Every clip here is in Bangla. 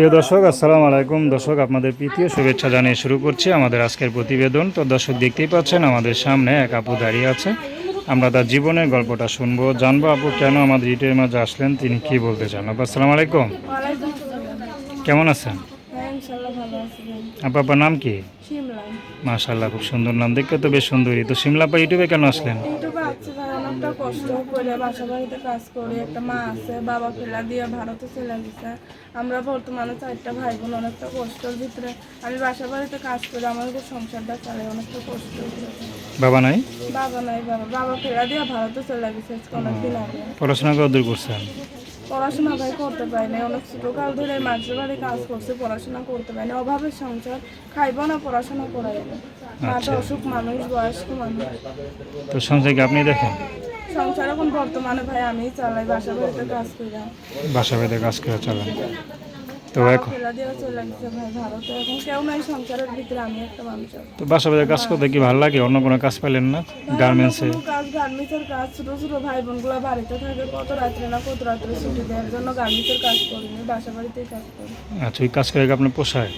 প্রিয় দর্শক আসসালামু আলাইকুম। দর্শক আপনাদের প্রীতীয় শুভেচ্ছা জানিয়ে শুরু করছি আমাদের আজকের প্রতিবেদন। তো দর্শক দেখতেই পাচ্ছেন আমাদের সামনে এক আপু দাঁড়িয়ে আছে। আমরা তার জীবনের গল্পটা শুনব জানব আপু কেন আমাদের ইউটিউবের মাঝে আসলেন তিনি কি বলতে চান? আপু আসসালামু আলাইকুম। কেমন আছেন? আপু আপনার নাম কি? মাশাল্লাহ খুব সুন্দর নাম। দেখতে তো বেশ সুন্দরী। তো সিমলা আপা ইউটিউবে কেন আসলেন? অনেকটা কষ্ট করে বাসা বাড়িতে কাজ করি একটা মা আছে বাবা ফেলা দিয়ে ভারতে চলে গেছে। আমরা বর্তমানে চারটা ভাই বোন অনেকটা কষ্টের ভিতরে। আমি বাসা বাড়িতে কাজ করি আমার সংসারটা চালাই অনেকটা কষ্ট। বাবা নাই? বাবা নাই বাবা। বাবা ফেলা দিয়ে ভারতে চলে গেছে অনেকদিন আগে। পড়াশোনা কত দূর করছেন? পড়াশোনা ভাই করতে পারি না অনেক ছোটকাল ধরে মাঝে বাড়ি কাজ করছে পড়াশোনা করতে পারি না অভাবের সংসার খাইব না পড়াশোনা করাইব। মাটা অসুখ মানুষ বয়স্ক মানুষ। তো সংসারকে আপনি দেখেন? সংসার এখন বর্তমানে ভাই আমি চালাই বাসা বাড়িতে কাজ করিলাম বাসা বেঁধে কাজ করে চালান। তো এখন? তো বাসা বেঁধে কাজ করতে কি ভালো লাগে? অন্য কোনো কাজ পেলেন না? গার্মেন্টসে? কাজ গার্মেন্টসের কাজ ছোট ছোট ভাই বোনগুলো বাড়িতে থাকে কত রাত্রে না কত রাত্রে ছুটি দেওয়ার জন্য গার্মেন্টসের কাজ করি বাসা বাড়িতেই কাজ করি। আচ্ছা ওই কাজ করে কি আপনার পোষায়?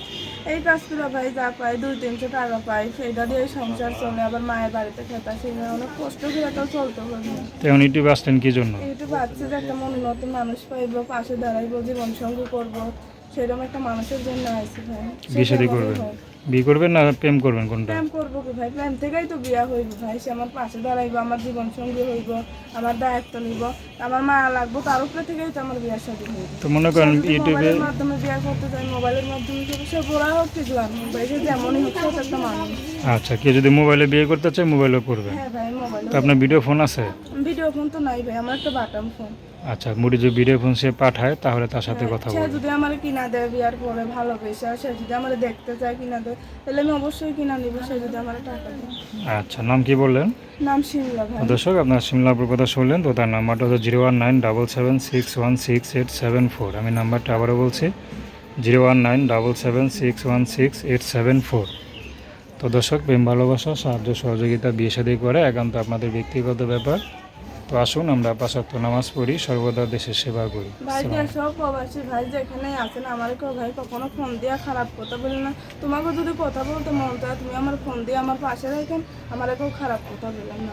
এই কাজগুলো পাই যা পাই দুই তিনশো টাকা পাই সেইটা দিয়ে সংসার চলে আবার মায়ের বাড়িতে খেতা সেখানে অনেক কষ্ট করে তো চলতে পারি না। ইউটিউব আসছেন কি জন্য? ইউটিউব আছে যে একটা মন নতুন মানুষ পাইব পাশে দাঁড়াইবো জীবন সঙ্গী করব সেরকম একটা মানুষের জন্য আসছে ভাই। বিয়ে বিয়ে করবেন না প্রেম করবেন কোনটা? প্রেম করব কি ভাই? প্রেম থেকেই তো বিয়া হইব ভাই। সে আমার পাশে দাঁড়াইবো আমার জীবন সঙ্গী হইব আমার দায়িত্ব নিব আমার মা লাগবো তার উপরে থেকেই তো আমার বিয়ার সাথে হইব। তো মনে করেন ইউটিউবে মাধ্যমে বিয়া করতে চাই মোবাইলের মাধ্যমে সে- গোড়া হোক কি জোয়ান ভাই সে যেমনই হোক একটা মানুষ। আচ্ছা কেউ যদি মোবাইলে বিয়ে করতে চায় মোবাইলেও করবেন হ্যাঁ ভাই মোবাইল তো আপনার ভিডিও ফোন আছে? ভিডিও ফোন তো নাই ভাই আমার একটা বাটাম ফোন। আচ্ছা মুড়ি যদি ভিডিও ফোন সে পাঠায় তাহলে তার সাথে কথা সে বলবেন যদি আমার কিনা দেয় বিয়ার পরে ভালোবেসে সে যদি আমার দেখতে চায় কিনা দেয় তাহলে আমি অবশ্যই কিনা নিব সে যদি আমার টাকা দেয়। আচ্ছা নাম কি বললেন? নাম শিমলা ভাই। দর্শক আপনার সিমলাপুর কথা শুনলেন তো তার নাম্বারটা হচ্ছে zero one nine double seven six one six eight seven four. আমি নাম্বারটা আবারও বলছি zero one nine double seven six one six eight seven four. তো দর্শক প্রেম ভালোবাসা সাহায্য সহযোগিতা বিয়ে শাদী করে একান্ত আপনাদের ব্যক্তিগত ব্যাপার। তো আসুন আমরা পাশাক্ত নামাজ পড়ি সর্বদা দেশের সেবা করি। ভাই সব প্রবাসী ভাই যেখানে আছেন আমার কেউ ভাই কখনো ফোন দিয়ে খারাপ কথা বলে না। তোমাকে যদি কথা বলতে মন চায় তুমি আমার ফোন দিয়ে আমার পাশে রাখেন আমার কেউ খারাপ কথা বলেন না।